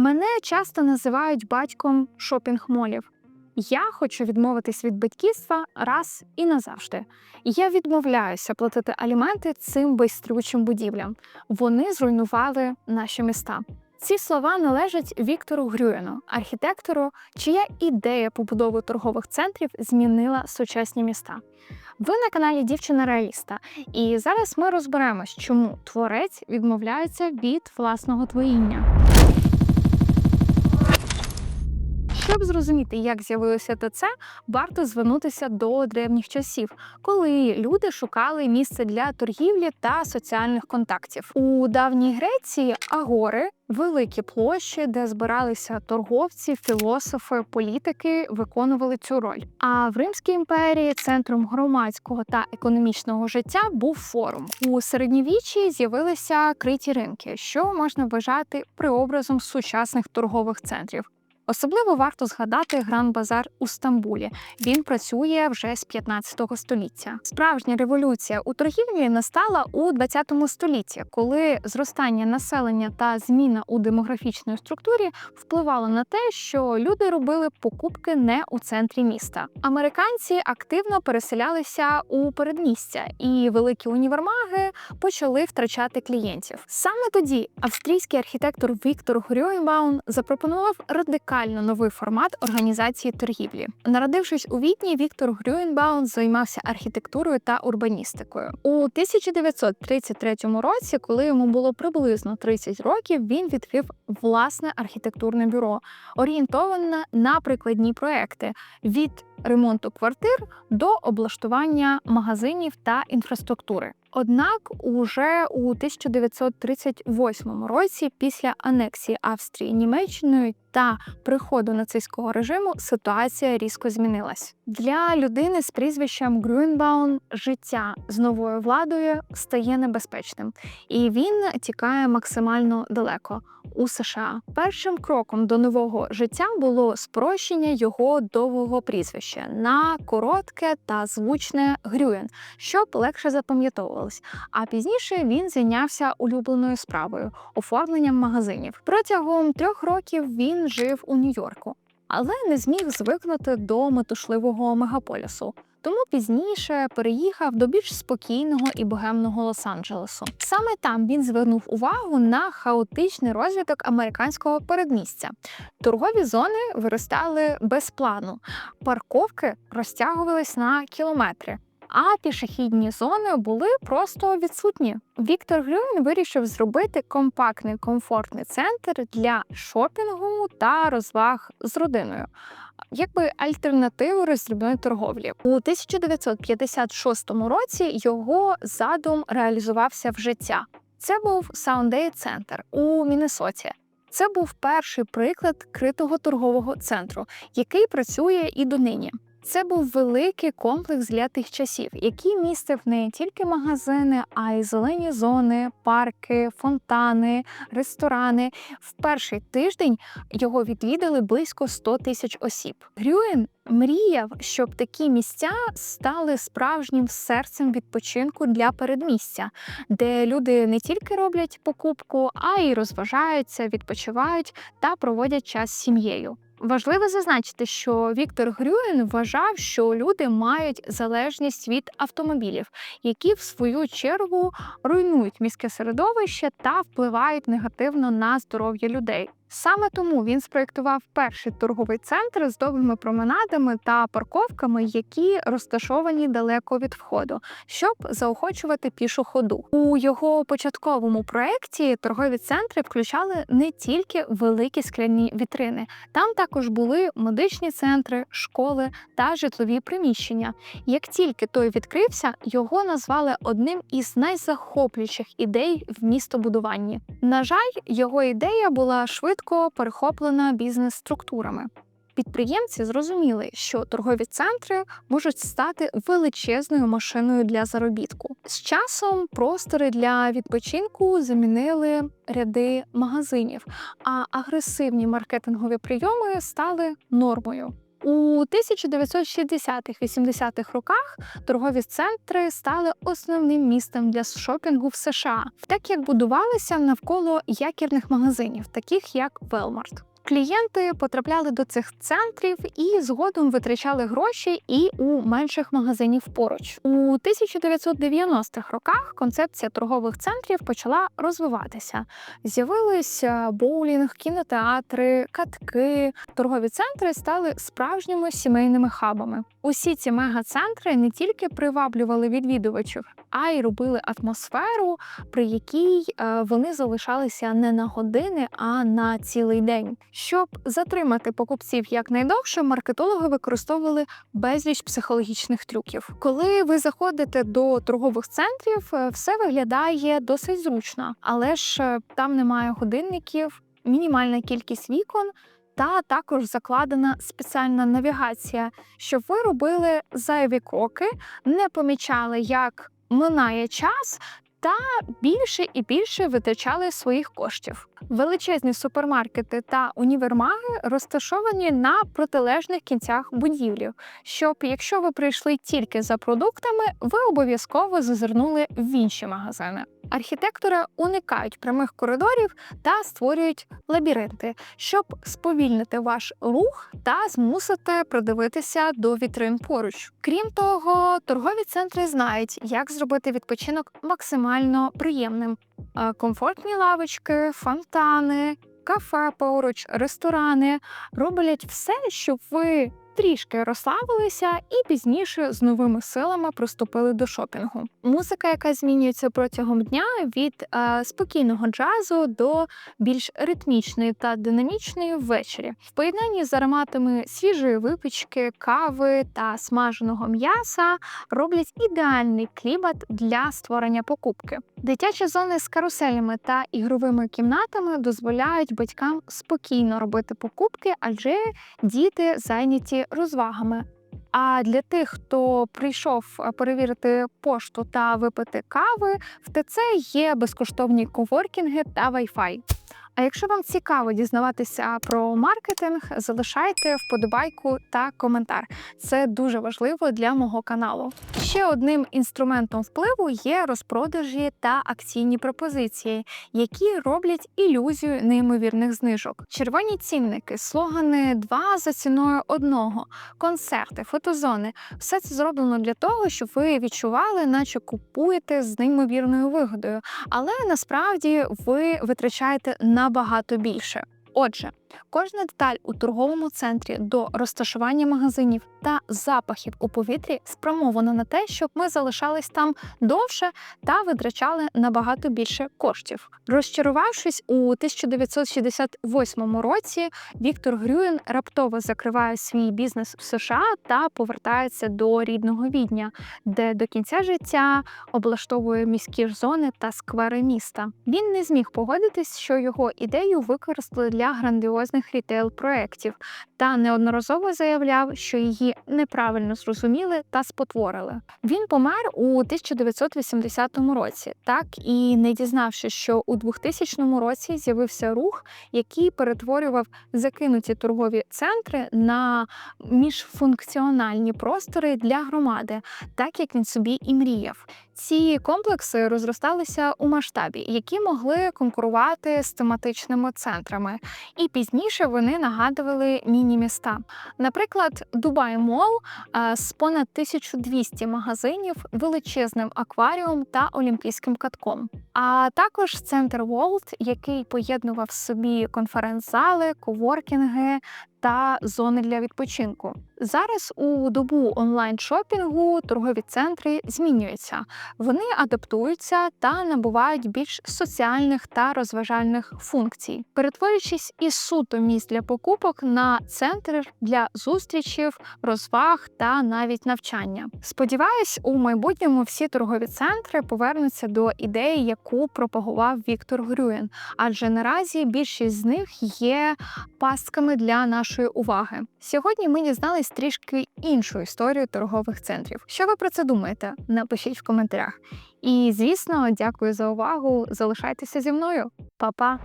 Мене часто називають батьком шопінг-молів. Я хочу відмовитись від батьківства раз і назавжди. Я відмовляюся платити аліменти цим байстрючим будівлям. Вони зруйнували наші міста. Ці слова належать Віктору Грюєну, архітектору, чия ідея побудови торгових центрів змінила сучасні міста. Ви на каналі Дівчина Реаліста, і зараз ми розберемось, чому творець відмовляється від власного творіння. Щоб зрозуміти, як з'явилося ТЦ, варто звернутися до древніх часів, коли люди шукали місце для торгівлі та соціальних контактів. У давній Греції агори великі площі, де збиралися торговці, філософи, політики, виконували цю роль. А в Римській імперії центром громадського та економічного життя був форум. У середньовіччі з'явилися криті ринки, що можна вважати преобразом сучасних торгових центрів. Особливо варто згадати Гран-базар у Стамбулі. Він працює вже з 15 століття. Справжня революція у торгівлі настала у 20 столітті, коли зростання населення та зміна у демографічної структурі впливало на те, що люди робили покупки не у центрі міста. Американці активно переселялися у передмістя, і великі універмаги почали втрачати клієнтів. Саме тоді австрійський архітектор Віктор Грюйнбаун запропонував радикальну новий формат організації торгівлі. Народившись у Відні, Віктор Грюєнбаун займався архітектурою та урбаністикою. У 1933 році, коли йому було приблизно 30 років, він відкрив власне архітектурне бюро, орієнтоване на прикладні проекти від ремонту квартир до облаштування магазинів та інфраструктури. Однак, уже у 1938 році, після анексії Австрії Німеччиною та приходу нацистського режиму, ситуація різко змінилась. Для людини з прізвищем Грюнбаун життя з новою владою стає небезпечним, і він тікає максимально далеко у США. Першим кроком до нового життя було спрощення його довгого прізвища на коротке та звучне Грюєн, щоб легше запам'ятовувалось. А пізніше він зайнявся улюбленою справою оформленням магазинів. Протягом трьох років він жив у Нью-Йорку, але не зміг звикнути до метушливого мегаполісу. Тому пізніше переїхав до більш спокійного і богемного Лос-Анджелесу. Саме там він звернув увагу на хаотичний розвиток американського передмістя. Торгові зони виростали без плану, парковки розтягувались на кілометри. А пішохідні зони були просто відсутні. Віктор Грюн вирішив зробити компактний комфортний центр для шопінгу та розваг з родиною, якби альтернативу роздрібної торговлі. У 1956 році його задум реалізувався в життя. Це був Саундей центр у Міннесоті. Це був перший приклад критого торгового центру, який працює і донині. Це був великий комплекс для тих часів, який містив не тільки магазини, а й зелені зони, парки, фонтани, ресторани. В перший тиждень його відвідали близько 100 тисяч осіб. Грюєн мріяв, щоб такі місця стали справжнім серцем відпочинку для передмістя, де люди не тільки роблять покупку, а й розважаються, відпочивають та проводять час з сім'єю. Важливо зазначити, що Віктор Грюєн вважав, що люди мають залежність від автомобілів, які в свою чергу руйнують міське середовище та впливають негативно на здоров'я людей. Саме тому він спроєктував перший торговий центр з довгими променадами та парковками, які розташовані далеко від входу, щоб заохочувати пішу ходу. У його початковому проєкті торгові центри включали не тільки великі скляні вітрини, там також були медичні центри, школи та житлові приміщення. Як тільки той відкрився, його назвали одним із найзахоплюючих ідей в містобудуванні. На жаль, його ідея була швидко швидко перехоплена бізнес-структурами. Підприємці зрозуміли, що торгові центри можуть стати величезною машиною для заробітку. З часом простори для відпочинку замінили ряди магазинів, а агресивні маркетингові прийоми стали нормою. У 1960-80-х роках торгові центри стали основним містом для шопінгу в США, так як будувалися навколо якірних магазинів, таких як Walmart. Клієнти потрапляли до цих центрів і згодом витрачали гроші і у менших магазинів поруч. У 1990-х роках концепція торгових центрів почала розвиватися. З'явилися боулінг, кінотеатри, катки. Торгові центри стали справжніми сімейними хабами. Усі ці мегацентри не тільки приваблювали відвідувачів, а й робили атмосферу, при якій е, вони залишалися не на години, а на цілий день. Щоб затримати покупців якнайдовше, маркетологи використовували безліч психологічних трюків. Коли ви заходите до торгових центрів, е, все виглядає досить зручно, але ж е, там немає годинників, мінімальна кількість вікон. Та також закладена спеціальна навігація, щоб ви робили зайві кроки, не помічали, як минає час, та більше і більше витрачали своїх коштів. Величезні супермаркети та універмаги розташовані на протилежних кінцях будівлі, щоб якщо ви прийшли тільки за продуктами, ви обов'язково зазирнули в інші магазини. Архітектори уникають прямих коридорів та створюють лабіринти, щоб сповільнити ваш рух та змусити придивитися до вітрин поруч. Крім того, торгові центри знають, як зробити відпочинок максимально приємним. Е, Комфортні лавочки, фонтани, кафе поруч, ресторани роблять все, щоб ви трішки розслабилися і пізніше з новими силами приступили до шопінгу. Музика, яка змінюється протягом дня від е, спокійного джазу до більш ритмічної та динамічної ввечері, в поєднанні з ароматами свіжої випічки, кави та смаженого м'яса роблять ідеальний клімат для створення покупки. Дитячі зони з каруселями та ігровими кімнатами дозволяють батькам спокійно робити покупки, адже діти зайняті розвагами. А для тих, хто прийшов е, перевірити пошту та випити кави, в ТЦ є безкоштовні коворкінги та Wi-Fi. А якщо вам цікаво дізнаватися про маркетинг, залишайте вподобайку та коментар. Це дуже важливо для мого каналу. Ще одним інструментом впливу є розпродажі та акційні пропозиції, які роблять ілюзію неймовірних знижок. Червоні цінники, слогани два за ціною одного, концерти, фотозони все це зроблено для того, щоб ви відчували, наче купуєте з неймовірною вигодою, але насправді ви витрачаєте набагато більше. Отже, кожна деталь у торговому центрі до розташування магазинів та запахів у повітрі спрямована на те, щоб ми залишались там довше та витрачали набагато більше коштів. Розчарувавшись у 1968 році, Віктор Грюєн раптово закриває свій бізнес в США та повертається до рідного відня, де до кінця життя облаштовує міські ж зони та сквери міста. Він не зміг погодитись, що його ідею використали для грандіозних рітейл-проєктів, та неодноразово заявляв, що її неправильно зрозуміли та спотворили. Він помер у 1980 році, так і не дізнавшись, що у 2000 році з'явився рух, який перетворював закинуті торгові центри на міжфункціональні простори для громади, так як він собі і мріяв. Ці комплекси розросталися у масштабі, які могли конкурувати з тематичними центрами, і пізніше вони нагадували міні-міста. Наприклад, Дубай Мол е, з понад 1200 магазинів, величезним акваріум та олімпійським катком. А також центр Волт, який поєднував в собі конференц-зали, коворкінги та зони для відпочинку. Зараз у добу онлайн-шопінгу торгові центри змінюються. Вони адаптуються та набувають більш соціальних та розважальних функцій, перетворюючись із суто місць для покупок на центр для зустрічів, розваг та навіть навчання. Сподіваюсь, у майбутньому всі торгові центри повернуться до ідеї, яку пропагував Віктор Грюєн, адже наразі більшість з них є пастками для нашої уваги. Сьогодні ми дізнались трішки іншу історію торгових центрів. Що ви про це думаєте? Напишіть в коментарях. І звісно, дякую за увагу. Залишайтеся зі мною, Па-па!